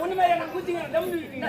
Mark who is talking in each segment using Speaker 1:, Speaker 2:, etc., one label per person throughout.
Speaker 1: ஒண்ணுமே நான் குச்சிங்க தம்பி இருக்கீங்க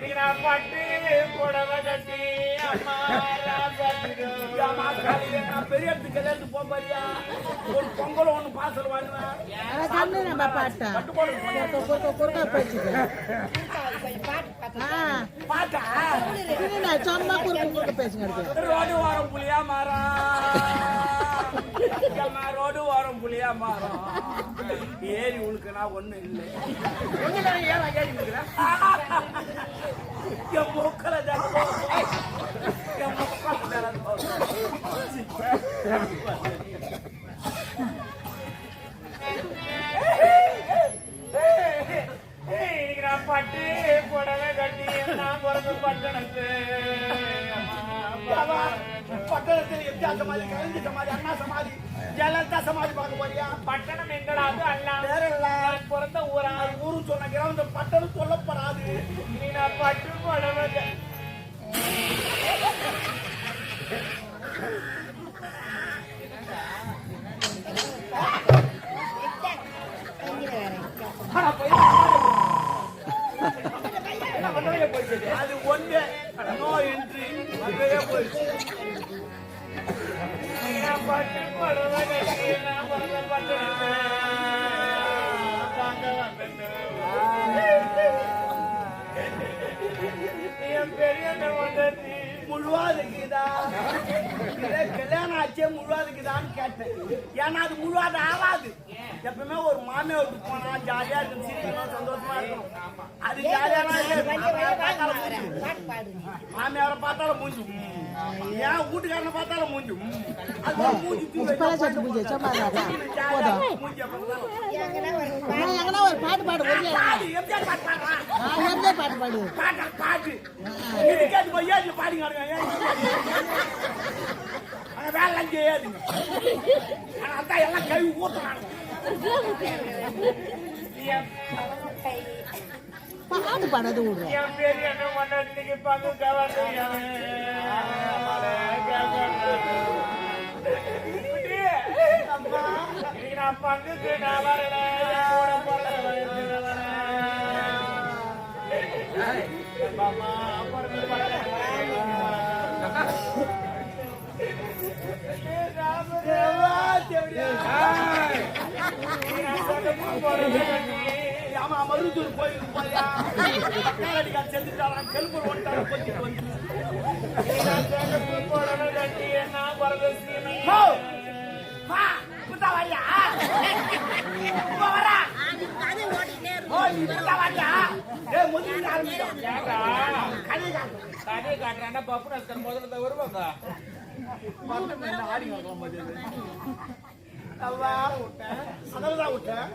Speaker 1: பாட்டு புடவை கட்டி அம்மா பெரிய இடத்துக்கு கல்யாணத்து போக மாதிரியா ஒரு பொங்கல் ஒண்ணு பாசல் வாங்குவேன் பாட்டா? பாட்டா சும்மா புளியா மாறா. ஏறி உழுக்கனா ஒண்ணு இல்லை ஏன் ஏறி உழுக்கிறேன் என் மூக்கல என் மூக்கல பட்டு புடவை கட்டி நான் பிறந்த பட்டணத்து பட்டணத்தில் எம்ஜிஆர் சமாதி கலைஞர் சமாதி அண்ணா சமாதி ஜெயலலிதா சமாதி பார்க்க போறியா? பட்டணம் எங்கடா? அது அல்ல. வேற இல்ல பிறந்த ஊரா? ஊரு சொன்ன கிராம பட்டணம் சொல்லப்படாது. நீ நான் பட்டு புடவை பட்டு புடவை கட்டி நான் பிறந்த பட்டணத்து என் பெரிய வந்தது முழுவா இருக்குதா கல்யாணம் ஆச்சே முழுவா இருக்குதான்னு கேட்டேன். ஏன்னா அது முழுவாத ஆகாது. எப்பவுமே ஒரு மாமியார் போனா ஜாலியா இருக்கும். சிரிக்கணும் சந்தோஷமா இருக்கும். அது ஜாலியான மாமியாரை பார்த்தாலும் மூஞ்சி ஏன் வீட்டுக்காரனை பார்த்தாலும் மூஞ்சி அது மூஞ்சி ஜாலியா
Speaker 2: ஒரு பாட்டு பாடு
Speaker 1: பாட்டு பாடுறா?
Speaker 2: நான் எந்த பாட்டு பாடு
Speaker 1: பாட்டா, பாட்டு இது கேட்டு போய் ஏறி பாடுங்க வேலை செய்யாதுங்க. அதான் எல்லாம் கை ஊத்துறானுங்க.
Speaker 2: பாட்டு பாடாது விடுறேன்
Speaker 1: நான் பங்குக்கு நான் வரல அம்மா பிறந்து ஆமா மருதூர் கோயிலுக்கு போயா செஞ்சுட்டாராம் கெலும்பு ஓட்டாரம் கொஞ்சம் வந்து ஹோ! வா, இப்பதான் வரியா? இப்ப வரா? ஓ, நீ இப்பதான் வரியா? ஏய், முதல்ல ஆரம்பிச்சோம். அவ்வா, விட்டேன். விட்டேன்.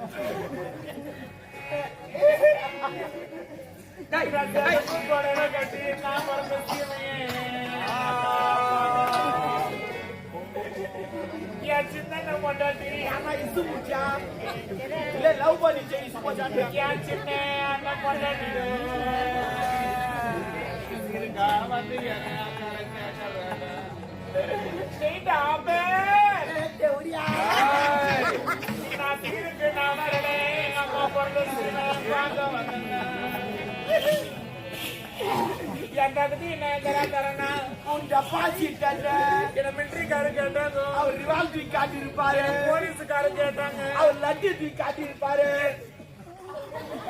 Speaker 1: டேய், டேய், புடவை கட்டி நான் சீமையே. என் சின்ன பொண்டாட்டி ஆனா இசு முடிச்சா இல்ல லவ் பண்ணிச்சு இசு போச்சான்னு என் சின்ன அண்ணன் பொண்டாட்டி தகுதி என்ன தரா தரனா உன் டப்பாசி என்ன மிலிட்டரிக்காரு கேட்டாங்க அவர் ரிவால் தூக்கி காட்டி இருப்பாரு போலீஸுக்காரு கேட்டாங்க. அவர் லட்டி தூக்கி காட்டி இருப்பாரு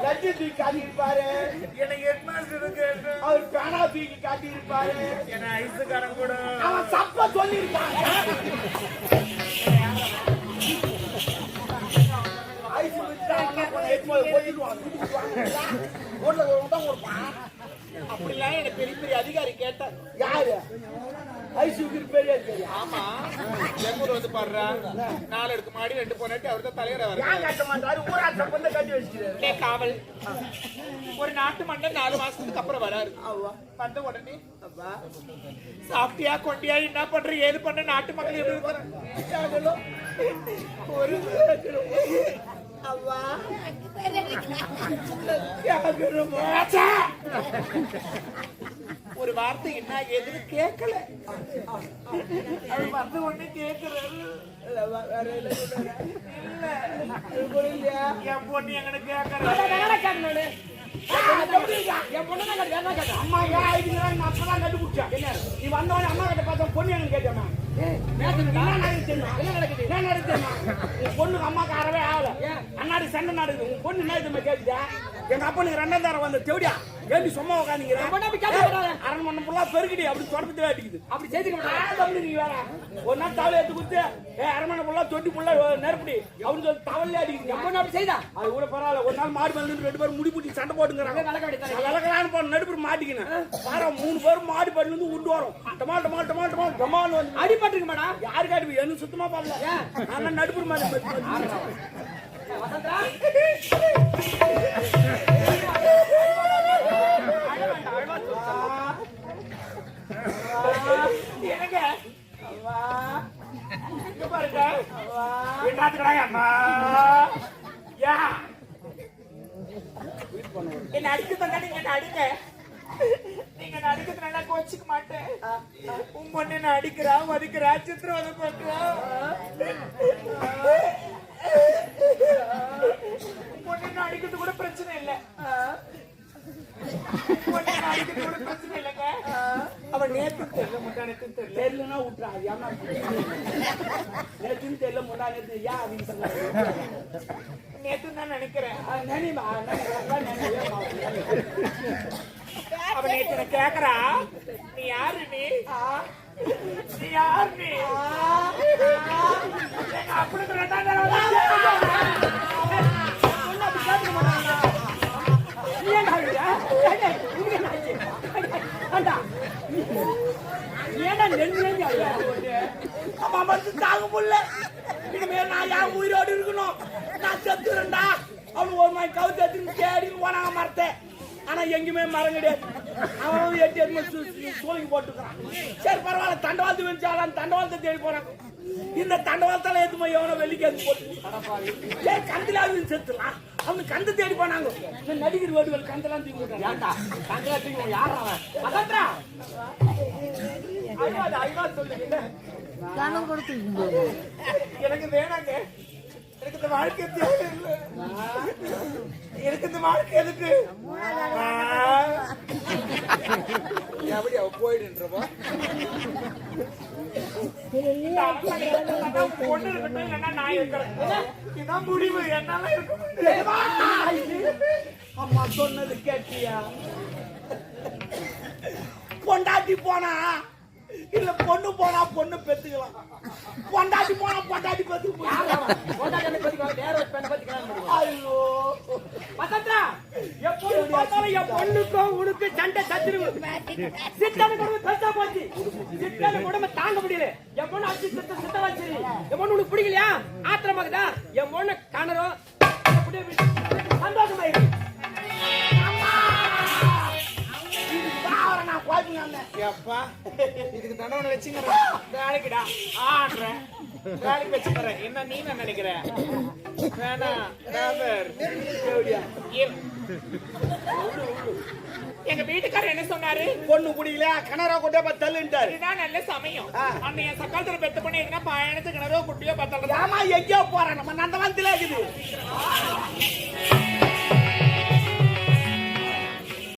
Speaker 1: லட்டி தூக்கி காட்டி இருப்பாரு என்ன ஹெட் மாஸ்டர் கேட்டு. அவர் பேனா தூக்கி காட்டி இருப்பாரு என்ன ஐஸுக்காரன் கூட. அவன் சப்ப சொல்லி ஐஸ் அப்படிலாம் என்ன பெரிய பெரிய அதிகாரி கேட்டார் யாரு? பெரிய தெரியும்
Speaker 3: ஆமா. எங்கூர் வந்து பாடுறா. நாலு எடுக்கு மாடி ரெண்டு பொண்ணாட்டி அவர் தான் தலைவர் அவர்
Speaker 1: ஏன் கட்ட மாட்டாரு? ஊராட்சி சம்பந்த கட்டி வச்சுக்கிறாரு
Speaker 3: டே காவல். ஒரு நாட்டு மன்னர் நாலு மாசத்துக்கு அப்புறம் வராரு. வந்த உடனே சாப்பிட்டியா கொண்டியா என்ன பண்ற ஏது பண்ண? நாட்டு மக்கள் எப்படி இருக்கிறாங்க
Speaker 1: ஒரு
Speaker 3: ஒரு வார்த்தை என்ன? ஏதுன்னு கேட்கல. வந்து ஒண்ணு கேட்கிறாரு என் பொண்ணு எங்கன்னு கேட்கறாரு
Speaker 1: என் பொண்ணு அம்மா ஏன் அப்பதான் கண்டுபிடிச்சேன். என்ன? நீ வந்தவனே அம்மா பொண்ணு எனக்கு கேட்டேன் என்ன? நடக்குது தெரியுமா? என்ன நடக்குது? என்ன நடக்குது தெரியுமா? உன் பொண்ணுக்கு அம்மாக்கு அறவே ஆகல. அண்ணாடி சண்டை நடக்குது. உன் பொண்ணு என்ன கேட்டுச்சா? எங்க அப்பனுக்கு ரெண்டாம் தரம் வந்த தேவடியா ஏண்டி சும்மா உட்காந்துக்கிறேன் அரண்மனை ஃபுல்லா பெருக்கிடி அப்படி தொடப்பத்துல அடிக்குது. அப்படி செய்துக்க நீங்க வேற. ஒரு நாள் தவளை எடுத்து கொடுத்து ஏ அரண்மனை ஃபுல்லா தொட்டி ஃபுல்லா நெருப்படி. அப்படின்னு சொல்லி தவளே அடிக்குது. அப்ப அப்படி செய்தா? அது கூட பரவாயில்ல. ஒரு நாள் மாடு வந்து ரெண்டு பேரும் முடி பிடிச்சி சண்டை போட்டுங்கிறாங்க. விளக்கலான்னு போன நடுப்புற மாட்டிக்கினேன். பாரு மூணு பேரும் மாடு பண்ணி வந்து உண்டு வரும். டமால் டமால் டமால் டமால் டமால் வந்து. அடிபட்டுருக்கு மேடம் யாருக்கு அடி எனக்கு சுத்தமா பண்ணல நான் நடுப்புற மாதிரி
Speaker 3: என்ன அடிக்க தந்தா நீங்க என்ன அடிங்க. நீங்க என்ன அடிக்கிறதுனால கோச்சிக்க மாட்டேன். உன் பொண்ணு என்ன அடிக்கிறா மதிக்கிறா சித்திரவதை பண்றா உன் பொண்ணு என்ன அடிக்கிறது கூட பிரச்சனை இல்லை. பொண்ணு என்ன அடிக்கிறது கூட பிரச்சனை இல்லைங்க. அவன் நேற்று தெரியல முட்டானத்து தெரியல.
Speaker 1: தெரியலன்னா விட்டுறா அது ஏமா நேற்றுன்னு தெரியல முன்னாடி நேற்று ஏன் அப்படின்னு சொன்னாங்க
Speaker 3: நேத்து தான் நினைக்கிறேன் அவன் நேத்து கேக்குறா நீ யாரு நீ நீ யாரு நீ தடவை
Speaker 1: ஏன்னா நெஞ்சு நெஞ்சு அழுவா அம்மா வந்து தாங்க முடியல இனிமே நான் ஏன் உயிரோடு இருக்கணும் நான் செத்துறேன்டா அவனு ஒரு மாதிரி கவுத்து எடுத்துன்னு தேடின்னு போனாங்க மரத்தை. ஆனா எங்கேயுமே மரம் கிடையாது. அவன் எட்டு எட்டு சூளைக்கு போட்டுக்கிறான். சரி பரவாயில்ல தண்டவாளத்து வச்சாலும் தண்டவாளத்தை தேடி போறான் இந்த தண்டவாளத்தால எதுமா எவனோ வெளிக்கு அது போட்டு சரி கந்திலாவது செத்துலாம் அவனு கந்து தேடி போனாங்க. இந்த நடிகர் வீடுகள் கந்தெல்லாம் தூக்கி விட்டாங்க. ஏன்டா? கந்தெல்லாம் தூக்கி யாரா அவன்? அதான் அழுவாத அழுவா சொல்லுங்க
Speaker 3: எனக்கு வேணாங்க. எனக்கு இந்த வாழ்க்கை தேவையில்லை. எனக்கு இந்த வாழ்க்கை எதுக்கு? எப்படி அவ போயிடுன்றப்போ பொண்ணு இருக்கட்டும் இல்லைன்னா நான் இருக்கிறேன். இதான் முடிவு. என்னால இருக்க முடியாது
Speaker 1: அம்மா சொன்னது கேட்டியா? பொண்டாட்டி போனா? இல்ல பொண்ணு போனா பொண்ணு பெத்துக்கலாம். பொண்டாட்டி போனா பொண்டாட்டி பெத்துக்க ஐயோ.
Speaker 3: பசந்தா எப்போது பார்த்தாலும் என் பொண்ணுக்கும் உனக்கு சண்டை சத்துருவு சித்தனுக்கு உடம்பு பெருசா போச்சு. சித்தனுக்கு உடம்பு தாங்க முடியல. என் பொண்ணு அடிச்சு சித்த சித்தவா சரி என் பொண்ணு உனக்கு பிடிக்கலையா? ஆத்திரமாக்குதா? என் பொண்ணு கணரும் சந்தோஷமாயிருக்கு எப்பா இதுக்கு தண்டவனை வச்சுக்கிறேன் வேலைக்குடா. ஆடுறேன் வேலைக்கு வச்சுக்கிறேன் என்ன நீ என்ன நினைக்கிற? வேணாம் ராமர். இரு. எங்க வீட்டுக்காரர் என்ன சொன்னாரு?
Speaker 1: பொண்ணு பிடிக்கல கிணறா கொண்டே போய் தள்ளுன்ட்டாரு.
Speaker 3: இதுதான் நல்ல சமயம். அன்னைய சக்காலத்துல பெத்த பண்ணி எதுனா பயணத்துக்கு கிணறோ குட்டியோ பத்தல
Speaker 1: ஏமா எங்கேயோ போறேன். நம்ம நந்தவனத்துல இருக்குது.